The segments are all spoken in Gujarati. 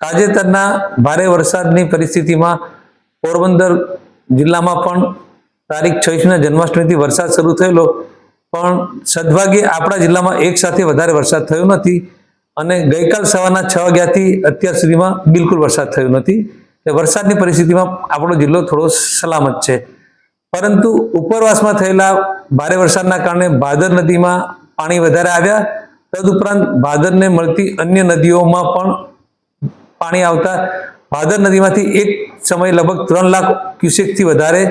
તાજેતરના ભારે વરસાદની પરિસ્થિતિમાં પોરબંદર જિલ્લામાં પણ તારીખ છવ્વીસના જન્માષ્ટમીથી વરસાદ શરૂ થયેલો. પણ સદભાગ્યે આપણા જિલ્લામાં એક સાથે વધારે વરસાદ થયો નથી અને ગઈકાલ સવારના છ વાગ્યાથી અત્યાર સુધીમાં બિલકુલ વરસાદ થયો નથી. એટલે વરસાદની પરિસ્થિતિમાં આપણો જિલ્લો થોડો સલામત છે. પરંતુ ઉપરવાસમાં થયેલા ભારે વરસાદના કારણે ભાદર નદીમાં પાણી વધારે આવ્યા. તદુપરાંત ભાદરને મળતી અન્ય નદીઓમાં પણ પાણી આવતા ભાદર નદીમાંથી એક સમયે લગભગ ત્રણ લાખ ક્યુસેકથી વધારે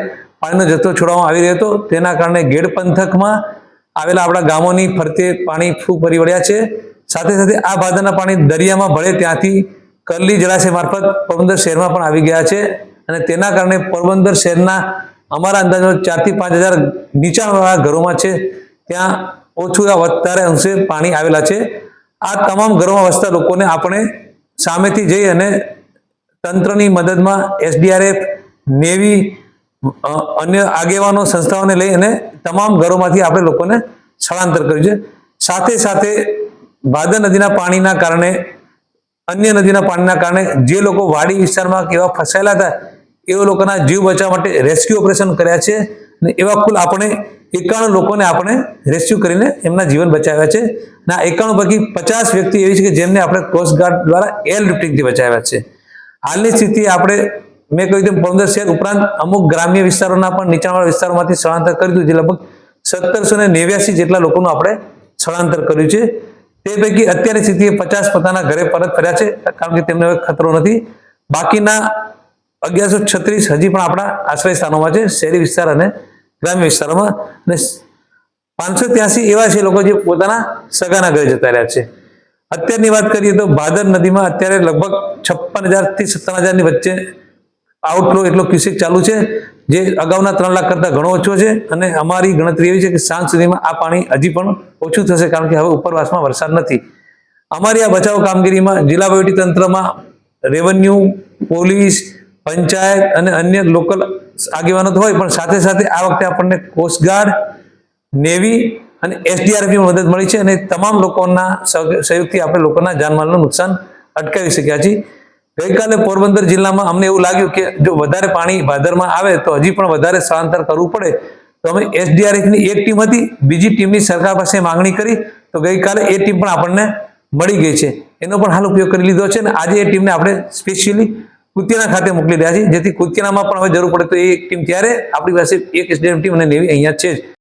પાણીનો જથ્થો છોડવામાં આવી રહ્યો હતો. તેના કારણે ગેડ પંથકમાં આવેલા આપણા ગામોની ફરતે પાણી ફૂ ફરી વળ્યા છે. સાથે સાથે આ ભાદરના પાણી દરિયામાં ભળે ત્યાંથી કરલી જળાશય મારફત પોરબંદર શહેરમાં પણ આવી ગયા છે અને તેના કારણે પોરબંદર શહેરના અમારા અંદાજો ચારથી પાંચ હજાર નીચાણવાળા ઘરોમાં છે. ત્યાં ઓછું વધારે અંશે પાણી આવેલા છે. આ તમામ ઘરોમાં વસતા લોકોને આપણે સામેથી જઈ અને તંત્રની મદદમાં એસડીઆરએફ, નેવી અન્ય આગેવાનો, સંસ્થાઓને લઈ અને તમામ ઘરોમાંથી આપણે લોકોને સ્થળાંતર કર્યું છે. સાથે સાથે ભાદર નદીના પાણીના કારણે, અન્ય નદીના પાણીના કારણે જે લોકો વાડી વિસ્તારમાં કેવા ફસાયેલા હતા, એવા લોકોના જીવ બચાવવા માટે રેસ્ક્યુ ઓપરેશન કર્યા છે અને એવા કુલ આપણે એકાણું લોકોને આપણે રેસ્ક્યુ કરીને એમના જીવન બચાવ્યા છે. આ એકાણું પૈકી પચાસ વ્યક્તિ એવી છે કે જેમને આપણે કોસ્ટગાર્ડ દ્વારા એર લિફ્ટિંગથી બચાવ્યા છે. હાલની સ્થિતિ આપણે મેં કહ્યું તેમ પંદર શહેર ઉપરાંત અમુક ગ્રામ્ય વિસ્તારોના પણ નીચાણવાળા વિસ્તારોમાંથી સ્થળાંતર કર્યું હતું જે લગભગ સત્તરસો ને નેવ્યાસી જેટલા લોકોનું આપણે સ્થળાંતર કર્યું છે. તે પૈકી અત્યારની સ્થિતિએ પચાસ પોતાના ઘરે પરત ફર્યા છે, કારણ કે તેમને હવે ખતરો નથી. બાકીના અગિયારસો છત્રીસ હજી પણ આપણા આશ્રય સ્થાનોમાં છે. શહેરી વિસ્તાર અને ગ્રામ્ય વિસ્તારોમાં અને પાંચસો ત્યાસી એવા છે લોકો જે પોતાના સગાના ઘરે જતા રહ્યા છે. અત્યારની વાત કરીએ તો ભાદર નદીમાં અત્યારે લગભગ છપ્પન હજારથી સત્તર હજારની વચ્ચે આઉટફ્લો એટલો ક્યુસેક ચાલુ છે, જે અગાઉના ત્રણ લાખ કરતા ઘણો ઓછો છે અને અમારી ગણતરી એવી છે કે સાંજ સુધીમાં આ પાણી હજી પણ ઓછું થશે કારણ કે હવે ઉપરવાસમાં વરસાદ નથી. અમારી આ બચાવ કામગીરીમાં જિલ્લા વહીવટીતંત્રમાં રેવન્યુ પોલીસ, પંચાયત અને અન્ય લોકલ આગેવાનો તો હોય, પણ સાથે સાથે આ વખતે આપણને કોસ્ટગાર્ડ નેવી અને એસડીઆરએફની મદદ મળી છે અને તમામ લોકોના સહયોગથી આપણે લોકોના જાનમાલનું નુકસાન અટકાવી શક્યા છીએ. ગઈકાલે પોરબંદર જિલ્લામાં અમને એવું લાગ્યું કે જો વધારે પાણી ભાદરમાં આવે તો હજી પણ વધારે સ્થળાંતર કરવું પડે. તો અમે એસડીઆરએફની એક ટીમ હતી, બીજી ટીમની સરકાર પાસે માંગણી કરી, તો ગઈકાલે એ ટીમ પણ આપણને મળી ગઈ છે. એનો પણ હાલ ઉપયોગ કરી લીધો છે અને આજે એ ટીમને આપણે સ્પેશિયલી કુતિયાના ખાતે મોકલી રહ્યા છીએ જેથી કુતિયાનામાં પણ હવે જરૂર પડે તો એ ટીમ ત્યારે આપણી પાસે એક એસડીએફ ટીમ અને નેવી અહીંયા છે જ.